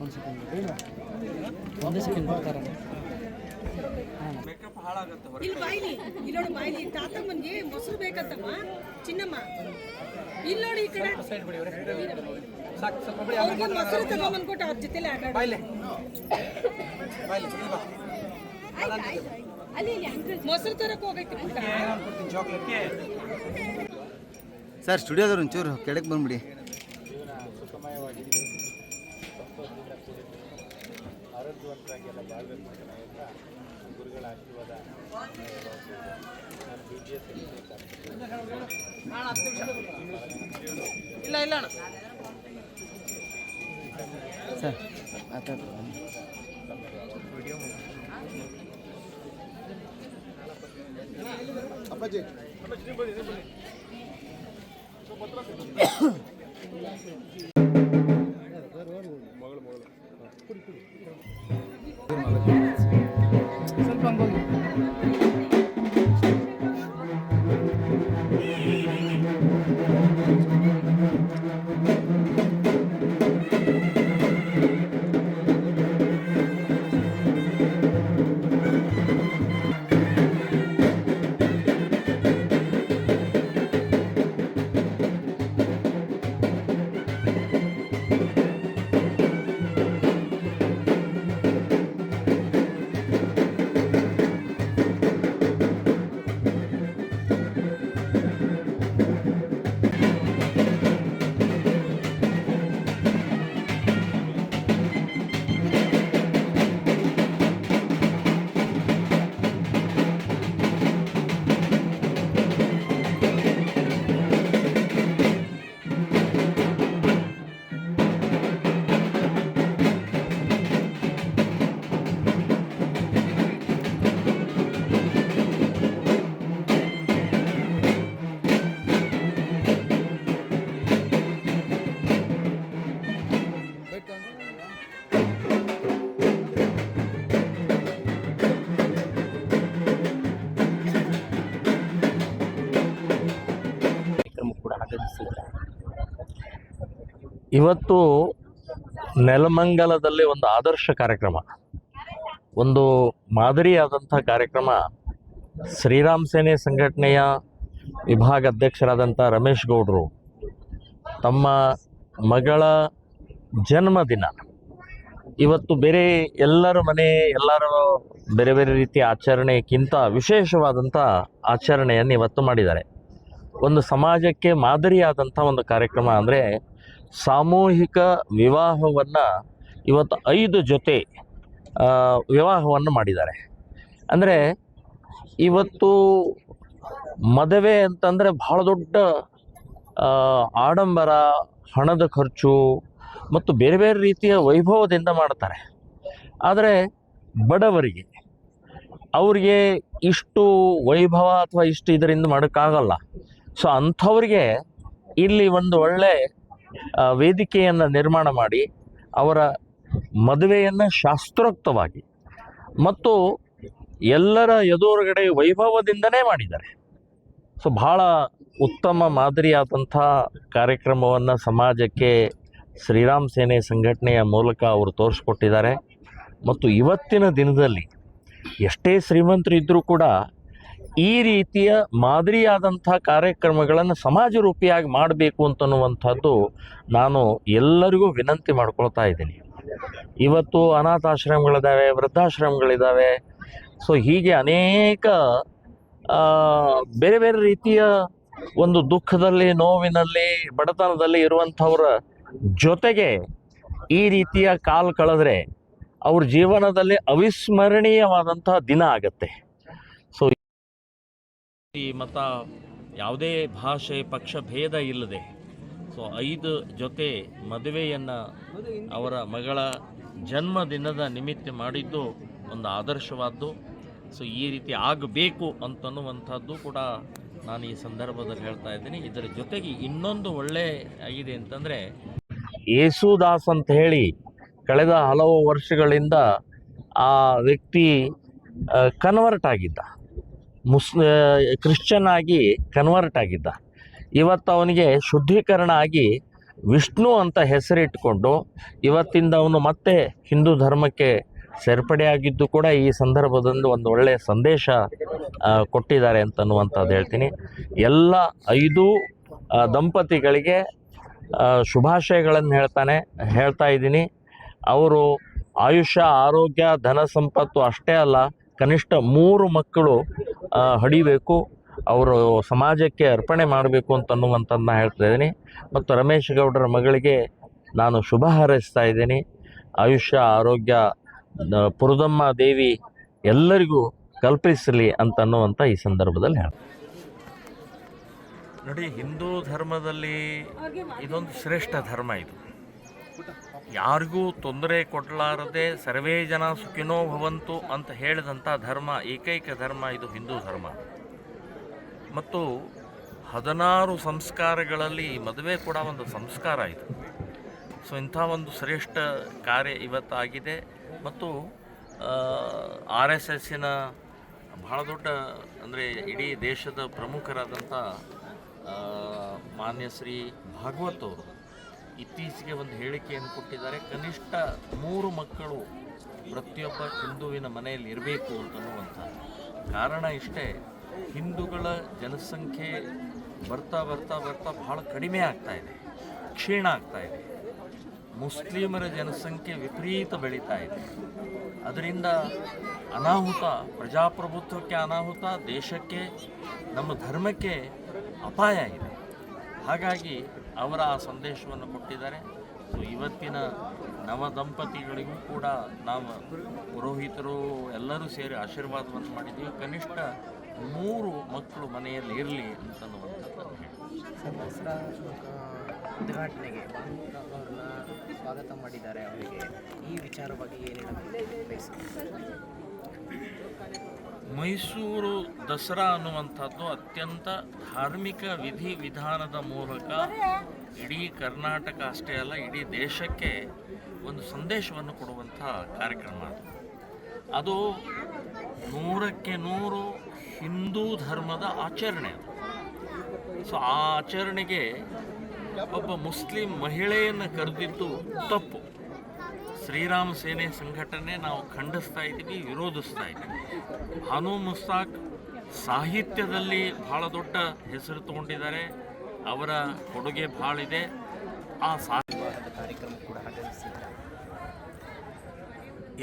ಒಂದು ಸೆಕೆಂಡ್ ಒಂದೇ ಸೆಕೆಂಡ್ ಬರ್ತಾರ. ಮೇಕಪ್ ಹಾಳಾಗತ್ತೆ ಹೊರಗೆ ಇಲ್ಲಿ ಬಾಯ್ಲಿ ಇಲ್ಲೋಡು ಬಾಯ್ಲಿ ತಾತಮ್ಮನ್ಗೆ ಮೊಸರು ಬೇಕಂತಮ್ಮ ಚಿನ್ನಮ್ಮ. ಇಲ್ಲಿ ನೋಡಿ ಈ ಕಡೆ. ಸಾಕು ಸ್ವಲ್ಪ ಬಿಡಿ ಅವ್ರಿಗೆ ಮೊಸರು ಅವ್ರ ಜೊತೆಲಿ ಆಟ ಇಲ್ಲಿ ಅಲ್ಲಿ ಇಲ್ಲಿ ಮೊಸರು ತರಕ್ ಹೋಗೈತಿ ಪುಟ್ಟ ಚಾಕ್ಲೇಟ್ಗೆ ಸರ್ ಸ್ಟುಡಿಯೋದವ್ರು ಒಂಚೂರು ಕೆಳಗೆ ಬಂದ್ಬಿಡಿ. ಇಲ್ಲ ಇಲ್ಲ ಅಣ್ಣ ಸರ್ ಮಾತಾಡ್ರಿ ಸ್ವಲ್ಪ ಇವತ್ತು ನೆಲಮಂಗಲದಲ್ಲಿ ಒಂದು ಆದರ್ಶ ಕಾರ್ಯಕ್ರಮ. ಒಂದು ಮಾದರಿಯಾದಂಥ ಕಾರ್ಯಕ್ರಮ ಶ್ರೀರಾಮ್ ಸೇನೆ ಸಂಘಟನೆಯ ವಿಭಾಗ ಅಧ್ಯಕ್ಷರಾದಂಥ ರಮೇಶ್ ಗೌಡರು ತಮ್ಮ ಮಗಳ ಜನ್ಮದಿನ. ಇವತ್ತು ಬೇರೆ ಎಲ್ಲರ ಮನೆ, ಎಲ್ಲರ ಬೇರೆ ಬೇರೆ ರೀತಿಯ ಆಚರಣೆಗಿಂತ ವಿಶೇಷವಾದಂಥ ಆಚರಣೆಯನ್ನು ಇವತ್ತು ಮಾಡಿದ್ದಾರೆ. ಒಂದು ಸಮಾಜಕ್ಕೆ ಮಾದರಿಯಾದಂಥ ಒಂದು ಕಾರ್ಯಕ್ರಮ ಅಂದರೆ ಸಾಮೂಹಿಕ ವಿವಾಹವನ್ನು ಇವತ್ತು ಐದು ಜೊತೆ ವಿವಾಹವನ್ನು ಮಾಡಿದ್ದಾರೆ. ಅಂದರೆ ಇವತ್ತು ಮದುವೆ ಅಂತಂದರೆ ಭಾಳ ದೊಡ್ಡ ಆಡಂಬರ, ಹಣದ ಖರ್ಚು ಮತ್ತು ಬೇರೆ ಬೇರೆ ರೀತಿಯ ವೈಭವದಿಂದ ಮಾಡ್ತಾರೆ. ಆದರೆ ಬಡವರಿಗೆ ಅವ್ರಿಗೆ ಇಷ್ಟು ವೈಭವ ಅಥವಾ ಇಷ್ಟು ಇದರಿಂದ ಮಾಡೋಕ್ಕಾಗಲ್ಲ. ಸೊ ಅಂಥವ್ರಿಗೆ ಇಲ್ಲಿ ಒಂದು ಒಳ್ಳೆ ವೇದಿಕೆಯನ್ನು ನಿರ್ಮಾಣ ಮಾಡಿ ಅವರ ಮದುವೆಯನ್ನು ಶಾಸ್ತ್ರೋಕ್ತವಾಗಿ ಮತ್ತು ಎಲ್ಲರ ಎದುರುಗಡೆ ವೈಭವದಿಂದನೇ ಮಾಡಿದ್ದಾರೆ. ಸೊ, ಬಹಳ ಉತ್ತಮ ಮಾದರಿಯಾದಂಥ ಕಾರ್ಯಕ್ರಮವನ್ನು ಸಮಾಜಕ್ಕೆ ಶ್ರೀರಾಮ್ ಸೇನೆ ಸಂಘಟನೆಯ ಮೂಲಕ ಅವರು ತೋರಿಸ್ಕೊಟ್ಟಿದ್ದಾರೆ. ಮತ್ತು ಇವತ್ತಿನ ದಿನದಲ್ಲಿ ಎಷ್ಟೇ ಶ್ರೀಮಂತರು ಇದ್ದರೂ ಕೂಡ ಈ ರೀತಿಯ ಮಾದರಿಯಾದಂಥ ಕಾರ್ಯಕ್ರಮಗಳನ್ನು ಸಮಾಜ ರೂಪಿಯಾಗಿ ಮಾಡಬೇಕು ಅಂತನ್ನುವಂಥದ್ದು ನಾನು ಎಲ್ಲರಿಗೂ ವಿನಂತಿ ಮಾಡ್ಕೊಳ್ತಾ ಇದ್ದೀನಿ. ಇವತ್ತು ಅನಾಥಾಶ್ರಮಗಳಿದ್ದಾವೆ ವೃದ್ಧಾಶ್ರಮಗಳಿದ್ದಾವೆ, ಸೊ ಹೀಗೆ ಅನೇಕ ಬೇರೆ ಬೇರೆ ರೀತಿಯ ಒಂದು ದುಃಖದಲ್ಲಿ, ನೋವಿನಲ್ಲಿ, ಬಡತನದಲ್ಲಿ ಇರುವಂಥವ್ರ ಜೊತೆಗೆ ಈ ರೀತಿಯ ಕಾಲು ಕಳೆದ್ರೆ ಅವ್ರ ಜೀವನದಲ್ಲಿ ಅವಿಸ್ಮರಣೀಯವಾದಂತಹ ದಿನ ಆಗತ್ತೆ. ಈ ಮತ ಯಾವುದೇ ಭಾಷೆ, ಪಕ್ಷ, ಭೇದ ಇಲ್ಲದೆ, ಸೊ ಐದು ಜೊತೆ ಮದುವೆಯನ್ನು ಅವರ ಮಗಳ ಜನ್ಮದಿನದ ನಿಮಿತ್ತ ಮಾಡಿದ್ದು ಒಂದು ಆದರ್ಶವಾದ್ದು. ಸೊ ಈ ರೀತಿ ಆಗಬೇಕು ಅಂತನ್ನುವಂಥದ್ದು ಕೂಡ ನಾನು ಈ ಸಂದರ್ಭದಲ್ಲಿ ಹೇಳ್ತಾ ಇದ್ದೀನಿ. ಇದರ ಜೊತೆಗೆ ಇನ್ನೊಂದು ಒಳ್ಳೆ ಆಗಿದೆ ಅಂತಂದರೆ, ಯೇಸುದಾಸ್ ಅಂತ ಹೇಳಿ ಕಳೆದ ಹಲವು ವರ್ಷಗಳಿಂದ ಆ ವ್ಯಕ್ತಿ ಕನ್ವರ್ಟ್ ಆಗಿದ್ದ. ಮುಸ್ ಕ್ರಿಶ್ಚಿಯನ್ ಆಗಿ ಕನ್ವರ್ಟ್ ಆಗಿದ್ದ. ಇವತ್ತು ಅವನಿಗೆ ಶುದ್ಧೀಕರಣ ಆಗಿ ವಿಷ್ಣು ಅಂತ ಹೆಸರಿಟ್ಕೊಂಡು ಇವತ್ತಿಂದ ಅವನು ಮತ್ತೆ ಹಿಂದೂ ಧರ್ಮಕ್ಕೆ ಸೇರ್ಪಡೆಯಾಗಿದ್ದು ಕೂಡ ಈ ಸಂದರ್ಭದಂದು ಒಂದು ಒಳ್ಳೆಯ ಸಂದೇಶ ಕೊಟ್ಟಿದ್ದಾರೆ ಅಂತನ್ನುವಂಥದ್ದು ಹೇಳ್ತೀನಿ. ಎಲ್ಲ ಐದು ದಂಪತಿಗಳಿಗೆ ಶುಭಾಶಯಗಳನ್ನು ಹೇಳ್ತಾನೆ, ಹೇಳ್ತಾ ಇದ್ದೀನಿ. ಅವರು ಆಯುಷ್ಯ, ಆರೋಗ್ಯ, ಧನ ಸಂಪತ್ತು ಅಷ್ಟೇ ಅಲ್ಲ ಕನಿಷ್ಠ ಮೂರು ಮಕ್ಕಳು ಹಡಿಬೇಕು, ಅವರು ಸಮಾಜಕ್ಕೆ ಅರ್ಪಣೆ ಮಾಡಬೇಕು ಅಂತನ್ನುವಂಥದ್ದನ್ನ ಹೇಳ್ತಾ ಇದ್ದೀನಿ. ಮತ್ತು ರಮೇಶ್ ಗೌಡರ ಮಗಳಿಗೆ ನಾನು ಶುಭ ಹಾರೈಸ್ತಾ ಇದ್ದೀನಿ. ಆಯುಷ್ಯ, ಆರೋಗ್ಯ ಪುರದಮ್ಮ ದೇವಿ ಎಲ್ಲರಿಗೂ ಕಲ್ಪಿಸಲಿ ಅಂತನ್ನುವಂಥ ಈ ಸಂದರ್ಭದಲ್ಲಿ ಹೇಳ ನೋಡಿ, ಹಿಂದೂ ಧರ್ಮದಲ್ಲಿ ಇದೊಂದು ಶ್ರೇಷ್ಠ ಧರ್ಮ ಇದು. ಯಾರಿಗೂ ತೊಂದರೆ ಕೊಡಲಾರದೆ ಸರ್ವೇ ಜನ ಸುಖಿನೋ ಭವಂತು ಅಂತ ಹೇಳಿದಂಥ ಧರ್ಮ, ಏಕೈಕ ಧರ್ಮ, ಇದು ಹಿಂದೂ ಧರ್ಮ. ಮತ್ತು ಹದಿನಾರು ಸಂಸ್ಕಾರಗಳಲ್ಲಿ ಮದುವೆ ಕೂಡ ಒಂದು ಸಂಸ್ಕಾರ ಇದು. ಸೊ, ಇಂಥ ಒಂದು ಶ್ರೇಷ್ಠ ಕಾರ್ಯ ಇವತ್ತಾಗಿದೆ. ಮತ್ತು ಆರ್ ಎಸ್ ಎಸ್ಸಿನ ಬಹಳ ದೊಡ್ಡ, ಅಂದರೆ ಇಡೀ ದೇಶದ ಪ್ರಮುಖರಾದಂಥ ಮಾನ್ಯ ಶ್ರೀ ಭಾಗವತ್ ಅವರು ಇತ್ತೀಚೆಗೆ ಒಂದು ಹೇಳಿಕೆಯನ್ನು ಕೊಟ್ಟಿದ್ದಾರೆ, ಕನಿಷ್ಠ ಮೂರು ಮಕ್ಕಳು ಪ್ರತಿಯೊಬ್ಬ ಹಿಂದುವಿನ ಮನೆಯಲ್ಲಿ ಇರಬೇಕು ಅಂತನ್ನುವಂಥ ಕಾರಣ ಇಷ್ಟೇ, ಹಿಂದೂಗಳ ಜನಸಂಖ್ಯೆ ಬರ್ತಾ ಬರ್ತಾ ಬರ್ತಾ ಬಹಳ ಕಡಿಮೆ ಆಗ್ತಾ ಇದೆ, ಕ್ಷೀಣ ಆಗ್ತಾ ಇದೆ. ಮುಸ್ಲಿಮರ ಜನಸಂಖ್ಯೆ ವಿಪರೀತ ಬೆಳೀತಾ ಇದೆ. ಅದರಿಂದ ಅನಾಹುತ, ಪ್ರಜಾಪ್ರಭುತ್ವಕ್ಕೆ ಅನಾಹುತ, ದೇಶಕ್ಕೆ, ನಮ್ಮ ಧರ್ಮಕ್ಕೆ ಅಪಾಯ ಇದೆ. ಹಾಗಾಗಿ ಅವರ ಆ ಸಂದೇಶವನ್ನು ಕೊಟ್ಟಿದ್ದಾರೆ. ಸೊ ಇವತ್ತಿನ ನವ ದಂಪತಿಗಳಿಗೂ ಕೂಡ ನಾವು ಪುರೋಹಿತರು ಎಲ್ಲರೂ ಸೇರಿ ಆಶೀರ್ವಾದವನ್ನು ಮಾಡಿದ್ದೀವಿ. ಕನಿಷ್ಠ ಮೂರು ಮಕ್ಕಳು ಮನೆಯಲ್ಲಿ ಇರಲಿ ಅಂತನ್ನುವಂಥದ್ದನ್ನು ಉದ್ಘಾಟನೆಗೆ ಸ್ವಾಗತ ಮಾಡಿದ್ದಾರೆ ಅವರಿಗೆ. ಈ ವಿಚಾರ ಬಗ್ಗೆ ಏನು ಹೇಳಬೇಕು? ಬಯಸ್ತೀನಿ ಮೈಸೂರು ದಸರಾ ಅನ್ನುವಂಥದ್ದು ಅತ್ಯಂತ ಧಾರ್ಮಿಕ ವಿಧಿ ವಿಧಾನದ ಮೂಲಕ ಇಡೀ ಕರ್ನಾಟಕ ಅಷ್ಟೇ ಅಲ್ಲ, ಇಡೀ ದೇಶಕ್ಕೆ ಒಂದು ಸಂದೇಶವನ್ನು ಕೊಡುವಂಥ ಕಾರ್ಯಕ್ರಮ ಅದು. ನೂರಕ್ಕೆ ನೂರು ಹಿಂದೂ ಧರ್ಮದ ಆಚರಣೆ ಅದು. ಸೊ ಆ ಆಚರಣೆಗೆ ಒಬ್ಬ ಮುಸ್ಲಿಂ ಮಹಿಳೆಯನ್ನು ಕರೆದಿದ್ದು ತಪ್ಪು. ಶ್ರೀರಾಮ ಸೇನೆ ಸಂಘಟನೆ ನಾವು ಖಂಡಿಸ್ತಾ ಇದ್ದೀವಿ, ವಿರೋಧಿಸ್ತಾ ಇದ್ದೀವಿ. ಹನು ಮುಸ್ತಾಕ್ ಸಾಹಿತ್ಯದಲ್ಲಿ ಬಹಳ ದೊಡ್ಡ ಹೆಸರು ತಗೊಂಡಿದ್ದಾರೆ. ಅವರ ಕೊಡುಗೆ ಭಾಳ ಇದೆ. ಆ ಸಾಹಿತ್ಯ ಕಾರ್ಯಕ್ರಮ ಕೂಡ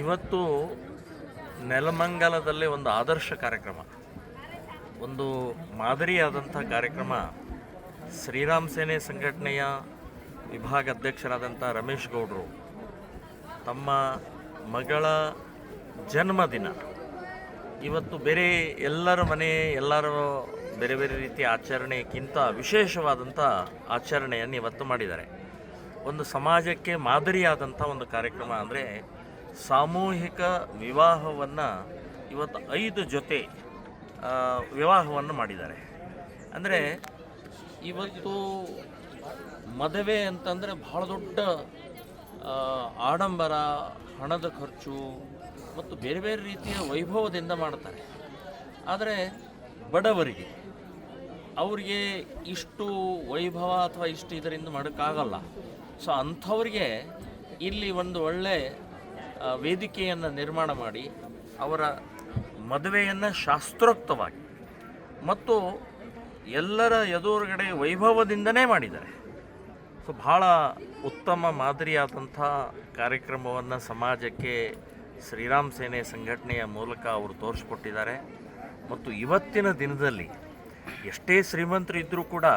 ಇವತ್ತು ನೆಲಮಂಗಲದಲ್ಲಿ ಒಂದು ಆದರ್ಶ ಕಾರ್ಯಕ್ರಮ, ಒಂದು ಮಾದರಿಯಾದಂಥ ಕಾರ್ಯಕ್ರಮ ಶ್ರೀರಾಮ್ ಸೇನೆ ಸಂಘಟನೆಯ ವಿಭಾಗ ಅಧ್ಯಕ್ಷರಾದಂಥ ರಮೇಶ್ ಗೌಡರು ತಮ್ಮ ಮಗಳ ಜನ್ಮದಿನ. ಇವತ್ತು ಬೇರೆ ಎಲ್ಲರ ಮನೆ, ಎಲ್ಲರ ಬೇರೆ ಬೇರೆ ರೀತಿಯ ಆಚರಣೆಗಿಂತ ವಿಶೇಷವಾದಂಥ ಆಚರಣೆಯನ್ನು ಇವತ್ತು ಮಾಡಿದ್ದಾರೆ. ಒಂದು ಸಮಾಜಕ್ಕೆ ಮಾದರಿಯಾದಂಥ ಒಂದು ಕಾರ್ಯಕ್ರಮ ಅಂದರೆ ಸಾಮೂಹಿಕ ವಿವಾಹವನ್ನು ಇವತ್ತು ಐದು ಜೊತೆ ವಿವಾಹವನ್ನು ಮಾಡಿದ್ದಾರೆ. ಅಂದರೆ ಇವತ್ತು ಮದುವೆ ಅಂತಂದರೆ ಬಹಳ ದೊಡ್ಡ ಆಡಂಬರ, ಹಣದ ಖರ್ಚು ಮತ್ತು ಬೇರೆ ಬೇರೆ ರೀತಿಯ ವೈಭವದಿಂದ ಮಾಡ್ತಾರೆ ಆದರೆ ಬಡವರಿಗೆ ಅವರಿಗೆ ಇಷ್ಟು ವೈಭವ ಅಥವಾ ಇಷ್ಟು ಇದರಿಂದ ಮಾಡೋಕ್ಕಾಗಲ್ಲ. ಸೊ ಅಂಥವ್ರಿಗೆ ಇಲ್ಲಿ ಒಂದು ಒಳ್ಳೆ ವೇದಿಕೆಯನ್ನು ನಿರ್ಮಾಣ ಮಾಡಿ, ಅವರ ಮದುವೆಯನ್ನು ಶಾಸ್ತ್ರೋಕ್ತವಾಗಿ ಮತ್ತು ಎಲ್ಲರ ಎದುರುಗಡೆ ವೈಭವದಿಂದನೇ ಮಾಡಿದ್ದಾರೆ. ಸೊ ಭಾಳ ಉತ್ತಮ ಮಾದರಿಯಾದಂಥ ಕಾರ್ಯಕ್ರಮವನ್ನು ಸಮಾಜಕ್ಕೆ ಶ್ರೀರಾಮ್ ಸೇನೆ ಸಂಘಟನೆಯ ಮೂಲಕ ಅವರು ತೋರಿಸ್ಕೊಟ್ಟಿದ್ದಾರೆ. ಮತ್ತು ಇವತ್ತಿನ ದಿನದಲ್ಲಿ ಎಷ್ಟೇ ಶ್ರೀಮಂತರು ಇದ್ದರೂ ಕೂಡ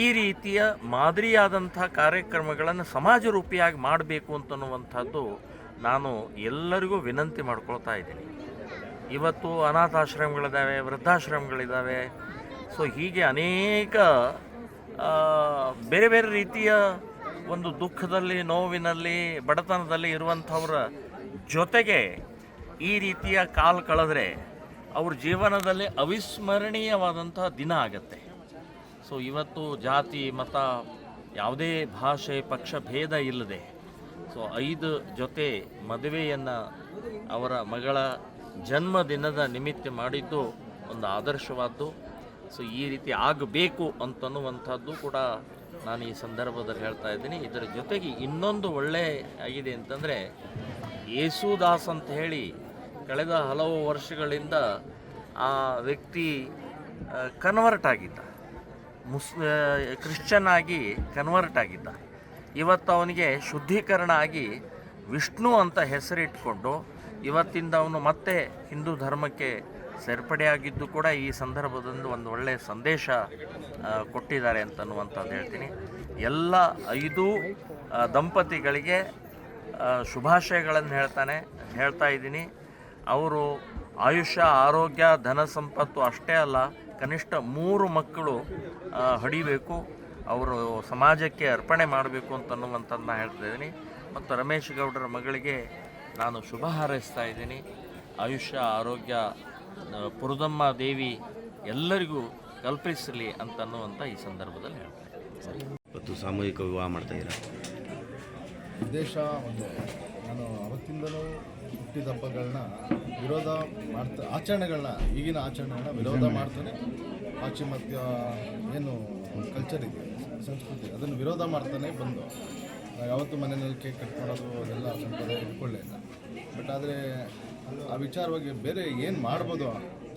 ಈ ರೀತಿಯ ಮಾದರಿಯಾದಂಥ ಕಾರ್ಯಕ್ರಮಗಳನ್ನು ಸಮಾಜ ರೂಪಿಯಾಗಿ ಮಾಡಬೇಕು ಅಂತನ್ನುವಂಥದ್ದು ನಾನು ಎಲ್ಲರಿಗೂ ವಿನಂತಿ ಮಾಡ್ಕೊಳ್ತಾ ಇದ್ದೀನಿ. ಇವತ್ತು ಅನಾಥಾಶ್ರಮಗಳಿದ್ದಾವೆ, ವೃದ್ಧಾಶ್ರಮಗಳಿದ್ದಾವೆ. ಸೊ ಹೀಗೆ ಅನೇಕ ಬೇರೆ ಬೇರೆ ರೀತಿಯ ಒಂದು ದುಃಖದಲ್ಲಿ, ನೋವಿನಲ್ಲಿ, ಬಡತನದಲ್ಲಿ ಇರುವಂಥವ್ರ ಜೊತೆಗೆ ಈ ರೀತಿಯ ಕಾಲು ಕಳೆದ್ರೆ ಅವ್ರ ಜೀವನದಲ್ಲಿ ಅವಿಸ್ಮರಣೀಯವಾದಂಥ ದಿನ ಆಗತ್ತೆ. ಸೊ ಇವತ್ತು ಜಾತಿ, ಮತ ಯಾವುದೇ ಭಾಷೆ, ಪಕ್ಷ, ಭೇದ ಇಲ್ಲದೆ ಸೊ ಐದು ಜೊತೆ ಮದುವೆಯನ್ನು ಅವರ ಮಗಳ ಜನ್ಮದಿನದ ನಿಮಿತ್ತ ಮಾಡಿದ್ದು ಒಂದು ಆದರ್ಶವಾದ್ದು. ಸೊ ಈ ರೀತಿ ಆಗಬೇಕು ಅಂತನ್ನುವಂಥದ್ದು ಕೂಡ ನಾನು ಈ ಸಂದರ್ಭದಲ್ಲಿ ಹೇಳ್ತಾ ಇದ್ದೀನಿ. ಇದರ ಜೊತೆಗೆ ಇನ್ನೊಂದು ಒಳ್ಳೆ ಆಗಿದೆ ಅಂತಂದರೆ ಯೇಸುದಾಸ್ ಅಂತ ಹೇಳಿ ಕಳೆದ ಹಲವು ವರ್ಷಗಳಿಂದ ಆ ವ್ಯಕ್ತಿ ಕನ್ವರ್ಟ್ ಆಗಿದ್ದ. ಮುಸ್ ಕ್ರಿಶ್ಚನ್ ಆಗಿ ಕನ್ವರ್ಟ್ ಆಗಿದ್ದ. ಇವತ್ತು ಅವನಿಗೆ ಶುದ್ಧೀಕರಣ ಆಗಿ ವಿಷ್ಣು ಅಂತ ಹೆಸರಿಟ್ಕೊಂಡು ಇವತ್ತಿಂದ ಅವನು ಮತ್ತೆ ಹಿಂದೂ ಧರ್ಮಕ್ಕೆ ಸೇರ್ಪಡೆಯಾಗಿದ್ದು ಕೂಡ ಈ ಸಂದರ್ಭದಿಂದ ಒಂದು ಒಳ್ಳೆಯ ಸಂದೇಶ ಕೊಟ್ಟಿದ್ದಾರೆ ಅಂತನ್ನುವಂಥದ್ದು ಹೇಳ್ತೀನಿ. ಎಲ್ಲ ಐದು ದಂಪತಿಗಳಿಗೆ ಶುಭಾಶಯಗಳನ್ನು ಹೇಳ್ತಾನೆ, ಹೇಳ್ತಾ ಇದ್ದೀನಿ. ಅವರು ಆಯುಷ್ಯ, ಆರೋಗ್ಯ, ಧನ ಸಂಪತ್ತು ಅಷ್ಟೇ ಅಲ್ಲ, ಕನಿಷ್ಠ ಮೂರು ಮಕ್ಕಳು ಹಡಿಬೇಕು. ಅವರು ಸಮಾಜಕ್ಕೆ ಅರ್ಪಣೆ ಮಾಡಬೇಕು ಅಂತನ್ನುವಂಥದ್ದನ್ನ ಹೇಳ್ತಾ ಇದ್ದೀನಿ. ಮತ್ತು ರಮೇಶ್ ಗೌಡರ ಮಗಳಿಗೆ ನಾನು ಶುಭ ಹಾರೈಸ್ತಾ ಇದ್ದೀನಿ. ಆಯುಷ್ಯ, ಆರೋಗ್ಯ ಪುರದಮ್ಮ ದೇವಿ ಎಲ್ಲರಿಗೂ ಕಲ್ಪಿಸಲಿ ಅಂತನ್ನುವಂಥ ಈ ಸಂದರ್ಭದಲ್ಲಿ ಹೇಳ್ತೀನಿ ಇವತ್ತು ಸಾಮೂಹಿಕ ವಿವಾಹ ಮಾಡ್ತಾ ಇದ್ದೀರಾ? ಉದ್ದೇಶ ಒಂದು. ನಾನು ಅವತ್ತಿಂದಲೂ ಹುಟ್ಟಿದ ಹಬ್ಬಗಳನ್ನ ವಿರೋಧ ಮಾಡ್ತಾ ಆಚರಣೆಗಳನ್ನ ಈಗಿನ ಆಚರಣೆಗಳನ್ನ ವಿರೋಧ ಮಾಡ್ತಾನೆ. ಪಾಶ್ಚಿಮಾತ್ಯ ಏನು ಕಲ್ಚರ್ ಇದೆ ಸಂಸ್ಕೃತಿ ಅದನ್ನು ವಿರೋಧ ಮಾಡ್ತಾನೆ ಬಂದು. ಯಾವತ್ತು ಯಾವತ್ತೂ ಮನೆಯಲ್ಲಿ ಕೇಕ್ ಕಟ್ ಮಾಡೋದು ಅದೆಲ್ಲ ಸಂಪ್ರದಾಯ ಇಟ್ಕೊಳ್ಳೇ ಇಲ್ಲ. ಬಟ್ ಆದರೆ ಆ ವಿಚಾರವಾಗಿ ಬೇರೆ ಏನು ಮಾಡ್ಬೋದು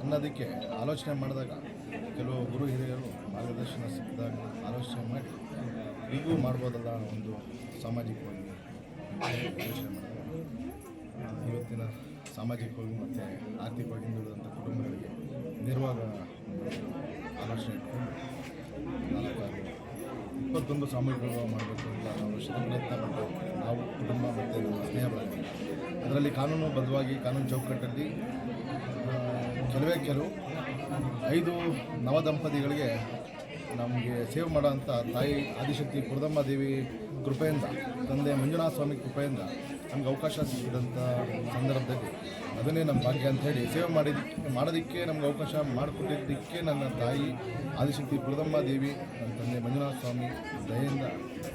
ಅನ್ನೋದಕ್ಕೆ ಆಲೋಚನೆ ಮಾಡಿದಾಗ ಕೆಲವು ಗುರು ಹಿರಿಯರು ಮಾರ್ಗದರ್ಶನ ಸಿಕ್ಕಿದಾಗ ಆಲೋಚನೆ ಮಾಡಿ ಈಗೂ ಮಾಡ್ಬೋದಲ್ಲ ಒಂದು ಸಾಮಾಜಿಕವಾಗಿ ಆಲೋಚನೆ ಮಾಡಿದಾಗ ಇವತ್ತಿನ ಸಾಮಾಜಿಕವಾಗಿ ಮತ್ತು ಆರ್ಥಿಕವಾಗಿ ಹಿಂದುಳಿದಂಥ ಕುಟುಂಬಗಳಿಗೆ ನಿರ್ವಾಗ ಆಲೋಚನೆ ಇಟ್ಕೊಂಡು ಇಪ್ಪತ್ತೊಂದು ಸಾಮೂಹಿಕ ವಿವಾಹ ಮಾಡಬೇಕು ಅಂತ ನಾವು ಶತ ಪ್ರಯತ್ನ ಪಟ್ಟು ನಾವು ಕುಟುಂಬ ಮತ್ತು ನಮ್ಮ ಸ್ನೇಹ ಅದರಲ್ಲಿ ಅದರಲ್ಲಿ ಕಾನೂನುಬದ್ಧವಾಗಿ ಕಾನೂನು ಚೌಕಟ್ಟಲ್ಲಿ ಕೆಲವೇ ಕೆಲವು ಐದು ನವದಂಪತಿಗಳಿಗೆ ನಮಗೆ ಸೇವ್ ಮಾಡೋಂಥ ತಾಯಿ ಆದಿಶಕ್ತಿ ಪುರದಮ್ಮ ದೇವಿ ಕೃಪೆಯಿಂದ, ತಂದೆ ಮಂಜುನಾಥ ಸ್ವಾಮಿ ಕೃಪೆಯಿಂದ ನಮ್ಗೆ ಅವಕಾಶ ಸಿಕ್ಕಿದಂಥ ಸಂದರ್ಭದಲ್ಲಿ ಅದನ್ನೇ ನಮ್ಮ ಭಾಗ್ಯ ಅಂತ ಹೇಳಿ ಸೇವೆ ಮಾಡಿದ್ದಕ್ಕೆ ಮಾಡೋದಕ್ಕೆ ನಮ್ಗೆ ಅವಕಾಶ ಮಾಡಿಕೊಟ್ಟಿದ್ದಕ್ಕೆ ನನ್ನ ತಾಯಿ ಆದಿಶಕ್ತಿ ಪ್ರದಮ್ಮ ದೇವಿ ನನ್ನ ತಂದೆ ಮಂಜುನಾಥ ಸ್ವಾಮಿ ದಯೆಯಿಂದ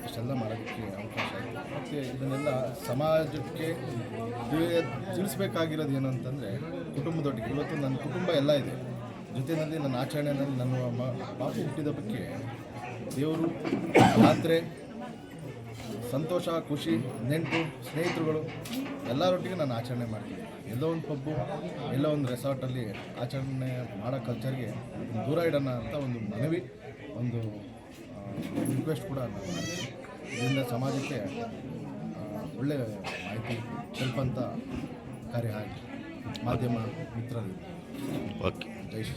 ಇಷ್ಟೆಲ್ಲ ಮಾಡೋದಕ್ಕೆ ಅವಕಾಶ ಮತ್ತು ಇದನ್ನೆಲ್ಲ ಸಮಾಜಕ್ಕೆ ತಿಳಿ- ತಿಳಿಸ್ಬೇಕಾಗಿರೋದು ಏನು ಅಂತಂದರೆ ಕುಟುಂಬದೊಟ್ಟಿಗೆ ಇವತ್ತು ನನ್ನ ಕುಟುಂಬ ಎಲ್ಲ ಇದೆ. ಜೊತೆಯಲ್ಲಿ ನನ್ನ ಆಚರಣೆಯಲ್ಲಿ ನನ್ನ ಮಾತು ಹುಟ್ಟಿದ ಬಗ್ಗೆ ದೇವರು ಜಾತ್ರೆ ಸಂತೋಷ ಖುಷಿ ನೆಂಟು ಸ್ನೇಹಿತರುಗಳು ಎಲ್ಲರೊಟ್ಟಿಗೆ ನಾನು ಆಚರಣೆ ಮಾಡ್ತೀನಿ. ಎಲ್ಲೋ ಒಂದು ಪಬ್ಬು ಎಲ್ಲೋ ಒಂದು ರೆಸಾರ್ಟಲ್ಲಿ ಆಚರಣೆ ಮಾಡೋ ಕಲ್ಚರ್ಗೆ ದೂರ ಇಡೋಣ ಅಂತ ಒಂದು ಮನವಿ ಒಂದು ರಿಕ್ವೆಸ್ಟ್ ಕೂಡ ನಾನು ಮಾಡ್ತೀನಿ. ಇದರಿಂದ ಸಮಾಜಕ್ಕೆ ಒಳ್ಳೆಯ ಮಾಹಿತಿ ತಲುಪಂಥ ಕಾರ್ಯ ಆಗಿ ಮಾಧ್ಯಮ ಮಿತ್ರರಿಗೆ ಓಕೆ ಜೈ ಶ್ರೀ